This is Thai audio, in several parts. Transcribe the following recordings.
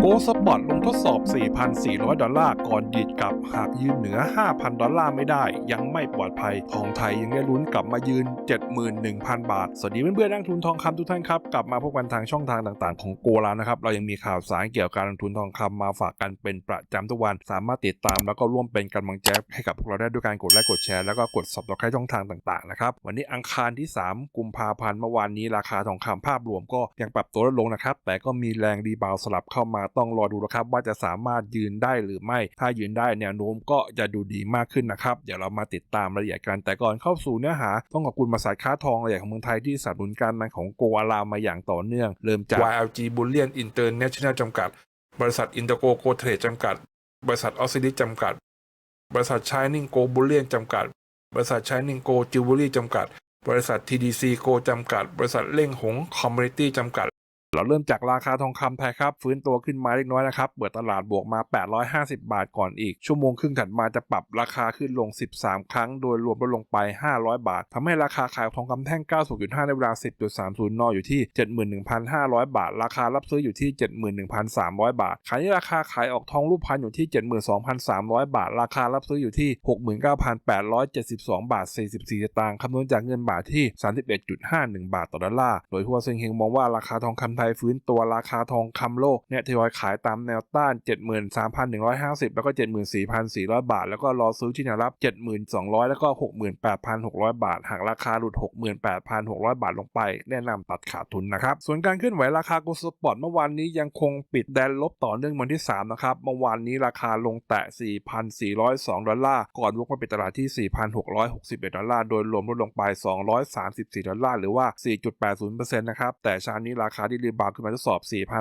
โกสปอร์ตลงทดสอบ 4,400 ดอลลาร์ ก่อนดีดกลับ หากยืนเหนือ 5,000 ดอลลาร์ไม่ได้ ยังไม่ปลอดภัย ทองไทยยังได้ลุ้นกลับมายืน 71,000 บาท สวัสดีเพื่อนๆนักลงทุนทองคำทุกท่านครับ กลับมาพบกันทางช่องทางต่างๆ ของโกลานะครับ เรายังมีข่าวสารเกี่ยวกับการลงทุนทองคำมาฝากกันเป็นประจำทุกวัน สามารถติดตามแล้วก็ร่วมเป็นกำลังใจให้กับพวกเราได้ด้วยการกดไลค์กดแชร์แล้วก็กด subscribe ช่องทางต่างๆนะครับ วันนี้อังคารที่ 3 กุมภาพันธ์เมื่อวานนี้ราคาทองคำภาพรวมก็ยังปรับตัวลดลงนะครับแต่ก็มีแรงรีบาวสลับเข้ามาต้องรอดูนะครับว่าจะสามารถยืนได้หรือไม่ ถ้ายืนได้แนวโน้มก็จะดูดีมากขึ้นนะครับเดี๋ยวเรามาติดตามรายละเอียดกันแต่ก่อนเข้าสู่เนื้อหา ต้องขอบคุณบริษัทค้าทองรายใหญ่ของเมืองไทยที่สนับสนุนการมันของโกอาลามาอย่างต่อเนื่อง เริ่มจาก YLG Bullion International จำกัด บริษัทอินเตอร์โกโกเทรดจำกัด บริษัทออสซิลิจำกัด บริษัท Shining Go Bullion จำกัด บริษัท Shining Go Jewelry จำกัด บริษัท TDC Go จำกัด บริษัทเล่งหงคอมมูนิตี้จำกัด เราเริ่มจากราคาทองคำไทยครับ ฟื้นตัวขึ้นมาเล็กน้อยนะครับ เปิดตลาดบวกมา 850 บาทก่อนอีก ชั่วโมงครึ่งถัดมาจะปรับราคาขึ้นลง 13 ครั้ง โดยรวมลดลงไป 500 บาททำให้ราคาขายทองคำแท่ง 90.5 ในเวลา 10.30นอยู่ที่ 71,500 บาท ราคารับซื้ออยู่ที่ 71,300 บาท ขายที่ราคาขายออกทองรูปพันอยู่ที่ 72,300 บาท ราคารับซื้ออยู่ที่ 69,872 บาท 44 สตางค์คำนวณจากเงินบาทที่ 31.51 บาทต่อดอลลาร์ โดยทัวเซิงเฮงมองว่าราคาทองคำไทยฟื้นตัวราคาทองคำโลกเนี่ยทยอยขายตามแนวต้าน 73,150 แล้วก็ 74,400 บาท แล้วก็รอซื้อที่แนวรับ 7,200 แล้วก็ 68,600 บาท หากราคาหลุด 68,600 บาทลงไป แนะนำตัดขาดทุนนะครับ ส่วนการเคลื่อนไหวราคาโกลด์สปอร์ตเมื่อวานนี้ยังคงปิดแดนลบต่อเนื่องวันที่ 3 นะครับ เมื่อวานนี้ราคาลงแตะ 4,402 ดอลลาร์ ก่อนวกมาปิดตลาดที่ 4,661 ดอลลาร์ โดยรวมลดลงไป 234 ดอลลาร์ หรือว่า 4.80%นะครับ แต่เช้านี้ราคาที่รีบาวด์ขึ้นมาทดสอบ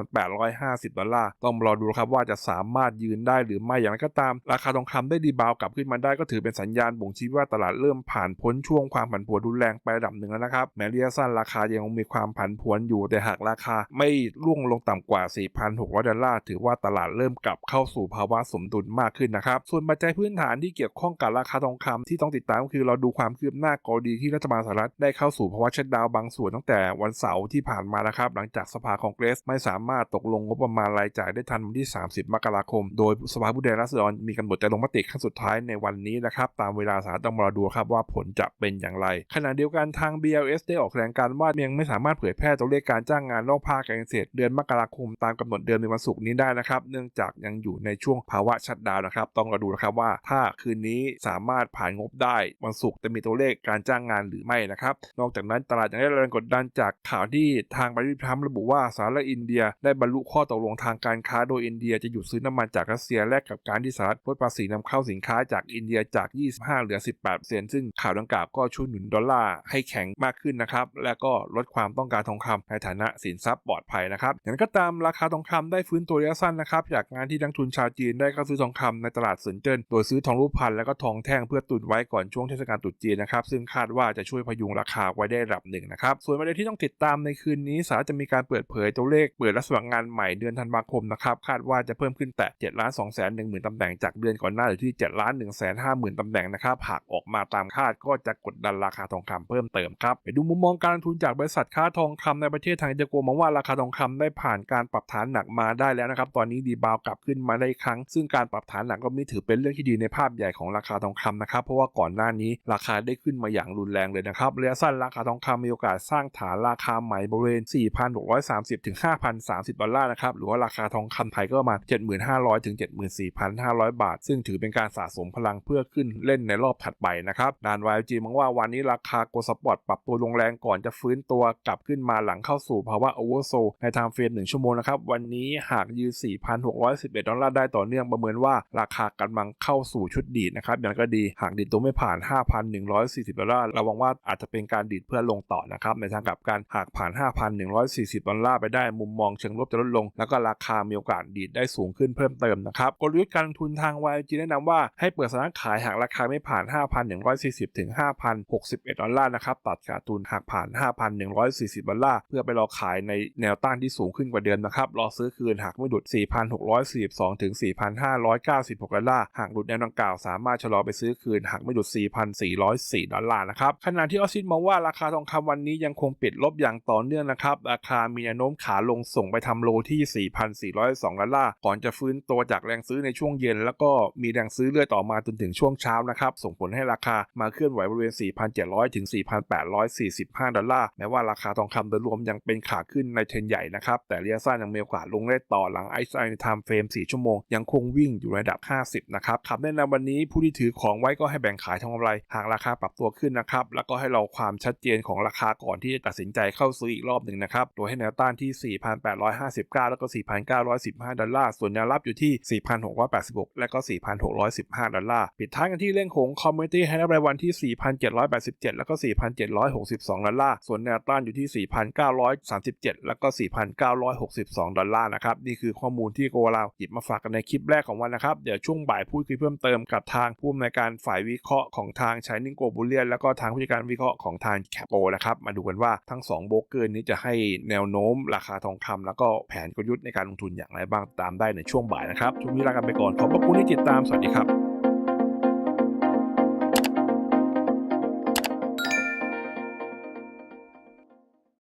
4,850 ดอลลาร์ ต้องรอดูครับว่าจะสามารถยืนได้หรือไม่ อย่างไรก็ตาม ราคาทองคำได้รีบาวกลับขึ้นมาได้ก็ถือเป็นสัญญาณบ่งชี้ว่าตลาดเริ่มผ่านพ้นช่วงความผันผวนรุนแรงไประดับหนึ่งแล้วนะครับ แม้ระยะสั้นราคายังคงมีความผันผวนอยู่ แต่หากราคาไม่ร่วงลงต่ำกว่า 4,600 ดอลลาร์ ถือว่าตลาดเริ่มกลับเข้าสู่ภาวะสมดุลมากขึ้นนะครับ ส่วนปัจจัยพื้นฐานที่เกี่ยวข้องกับราคาทองคำที่ต้องติดตามก็คือเราดูความคืบหน้ากรณีที่รัฐบาลสหรัฐได้เข้าสู่ภาวะชัดดาวบางส่วนตั้งแต่วันเสาร์ที่ผ่านมานะครับ หลังจากสภาคองเกรส ไม่สามารถตกลงงบประมาณรายจ่ายได้ทันวันที่ 30 มกราคม โดยสภาผู้แทนราษฎรมีกำหนดจะลงมติครั้งสุดท้ายในวันนี้นะครับตามเวลาสหรัฐต้องรอดูครับว่าผลจะเป็นอย่างไร ขณะเดียวกันทาง BLS ได้ออกแถลงการว่ายังไม่สามารถเผยแพร่ตัวเลขการจ้างงานนอกภาคการเกษตรเดือนมกราคมตามกำหนดเดือนในวันศุกร์นี้ได้นะครับ เนื่องจากยังอยู่ในช่วงภาวะชัดดาวนะครับ ต้องรอดูนะครับว่าถ้าคืนนี้สามารถผ่านงบได้วันศุกร์จะมีตัวเลขการจ้างงานหรือไม่นะครับ นอกจากนั้นตลาดยังได้แรงกดดันจากข่าวที่ทางบริษัททรัมระบุว่า่าสหรัฐอินเดียได้บรรลุข้อตกลงทางการค้าโดยอินเดียจะหยุดซื้อน้ำมันจากรัสเซียแลกกับการที่สหรัฐลดภาษีนำเข้าสินค้าจากอินเดียจาก 25 เหลือ 18เซนซึ่งข่าวดังกล่าวก็ช่วยหนุนดอลลาร์ให้แข็งมากขึ้นนะครับ และก็ลดความต้องการทองคำในฐานะสินทรัพย์ปลอดภัยนะครับ อย่างก็ตามราคาทองคำได้ฟื้นตัวระยะสั้นนะครับจากงานที่นักทุนชาวจีนได้เข้าซื้อทองคำในตลาดสินเจิ้นโดยซื้อทองรูปพันและก็ทองแท่งเพื่อตุนไว้ก่อนช่วงเทศกาลตรุษจีนนะครับซึ่งคาดว่าจะช่วยพยุงราคาไว้ได้ระดับหนึ่งนะครับส่วนประเด็นที่ต้องติดตามในคืนนี้สหรัฐจะมีการเปิดเผยตัวเลขเปิดรับสมัครงานใหม่เดือนธันวาคมนะครับคาดว่าจะเพิ่มขึ้นแต่7ล้าน2แสน1หมื่นตำแหน่งจากเดือนก่อนหน้าอยู่ที่7ล้าน1แสน5หมื่นตำแหน่งนะครับหากออกมาตามคาดก็จะกดดันราคาทองคำเพิ่มเติมครับไปดูมุมมองการลงทุนจากบริษัทค้าทองคำในประเทศทางเจโกมองว่าราคาทองคำได้ผ่านการปรับฐานหนักมาได้แล้วนะครับตอนนี้ดีบาวกลับขึ้นมาได้ครั้ง ซึ่งการปรับฐานหนักก็ม่ถือเป็นเรื่องที่ดีในภาพใหญ่ของราคาทองคำนะครับเพราะว่าก่อนหน้านี้ราคาได้ขึ้นมาอย่างรุนแรงเลยนะครับระยะสั้นราคาทองคำมีโอกาสสร้างฐานราคาใหม่บริเวณ4,630ถึง5,030 ดอลลาร์นะครับ หรือว่าราคาทองคำไทยก็ประมาณ 7,500ถึง74,500 บาท ซึ่งถือเป็นการสะสมพลังเพื่อขึ้นเล่นในรอบถัดไปนะครับ นาน YG มองว่าวันนี้ราคาโกลสปอร์ตปรับตัวลงแรงก่อนจะฟื้นตัวกลับขึ้นมาหลังเข้าสู่ภาวะโอเวอร์โซในไทม์เฟรม1ชั่วโมงนะครับ วันนี้หากยืน4,611 ดอลลาร์ได้ต่อเนื่องประเมินว่าราคากำลังเข้าสู่ชุดดีดนะครับอย่างก็ดีหากดีดตัวไม่ผ่าน 5,140 ดอลลาร์ระวังว่าอาจจะเป็นการดีดเพื่อลงต่อนะครับในทางกลับกันหากผ่าน 5,140ดอลลาร์ไปได้มุมมองเชิงลบจะลดลง แล้วก็ราคามีโอกาสดีดได้สูงขึ้นเพิ่มเติมนะครับกลยุทธ์การลงทุนทาง YG แนะนำว่าให้เปิดสถานขายหากราคาไม่ผ่าน 5,140 ถึง 5,061 ดอลลาร์นะครับตัดขาดทุนหากผ่าน 5,140 ดอลลาร์เพื่อไปรอขายในแนวต้านที่สูงขึ้นกว่าเดิมนะครับรอซื้อคืนหากไม่หลุด 4,642 ถึง 4,596 ดอลลาร์หากหลุดแนวดังกล่าวสามารถชะลอไปซื้อคืนหากไม่หลุด 4,404 ดอลลาร์นะครับขณะที่ออสซินมองว่าราคาทองคำวันนี้ยังคงปิดลบอย่างต่อเนื่องนะครับราคามีมีแนวโน้มขาลงส่งไปทำโลที่ 4,402ดอลลาร์ก่อนจะฟื้นตัวจากแรงซื้อในช่วงเย็น แล้วก็มีแรงซื้อเรื่อยต่อมาจนถึงช่วงเช้านะครับ ส่งผลให้ราคามาเคลื่อนไหวบริเวณ 4,700 ถึง 4,845 ดอลลาร์ แม้ว่าราคาทองคำโดยรวมยังเป็นขาขึ้นในเทรนใหญ่นะครับ แต่ระยะสั้นยังมีโอกาสลงได้ต่อหลังไอซ์ไอไทม์เฟรม 4 ชั่วโมง ยังคงวิ่งอยู่ระดับ 50 นะครับคำแนะนำวันนี้ผู้ที่ถือของไว้ก็ให้แบ่งขายทำกำไร หากราคาปรับตัวขึ้นนะครับ แล้วก็ให้เราความชัดเจนของราคาก่อนที่จะตัดสินใจเข้าซื้ออีกรอบหนึ่งนะครับ โดยให้แนวต้านที่ 4,859 แล้วก็ 4,915 ดอลลาร์ ส่วนแนวรับอยู่ที่ 4,686 และก็ 4,615 ดอลลาร์ ปิดท้ายกันที่เรื่องของคอมมูนิตี้ให้นับรายวันที่ 4,787 แล้วก็ 4,762 ดอลลาร์ ส่วนแนวต้านอยู่ที่ 4,937 แล้วก็ 4,962 ดอลลาร์นะครับ นี่คือข้อมูลที่โกลาหยิบมาฝากกันในคลิปแรกของวันนะครับ เดี๋ยวช่วงบ่ายพูดคุยเพิ่มเติมกับทางผู้อำนวยการฝ่ายวิเคราะห์ของทางชายนิงโกบูเลียนแล้วก็ทางผู้จัดการวิเคราะห์ของทางแคปโกนะครับ มาดูกันว่าทั้ง2โบรกเกอร์นี้จะให้แนวโน้มราคาทองคำแล้วก็แผนกลยุทธ์ในการลงทุนอย่างไรบ้างตามได้ในช่วงบ่ายนะครับช่วงนี้ลากันไปก่อนขอบพระคุณที่ติดตามสวัสดีครับ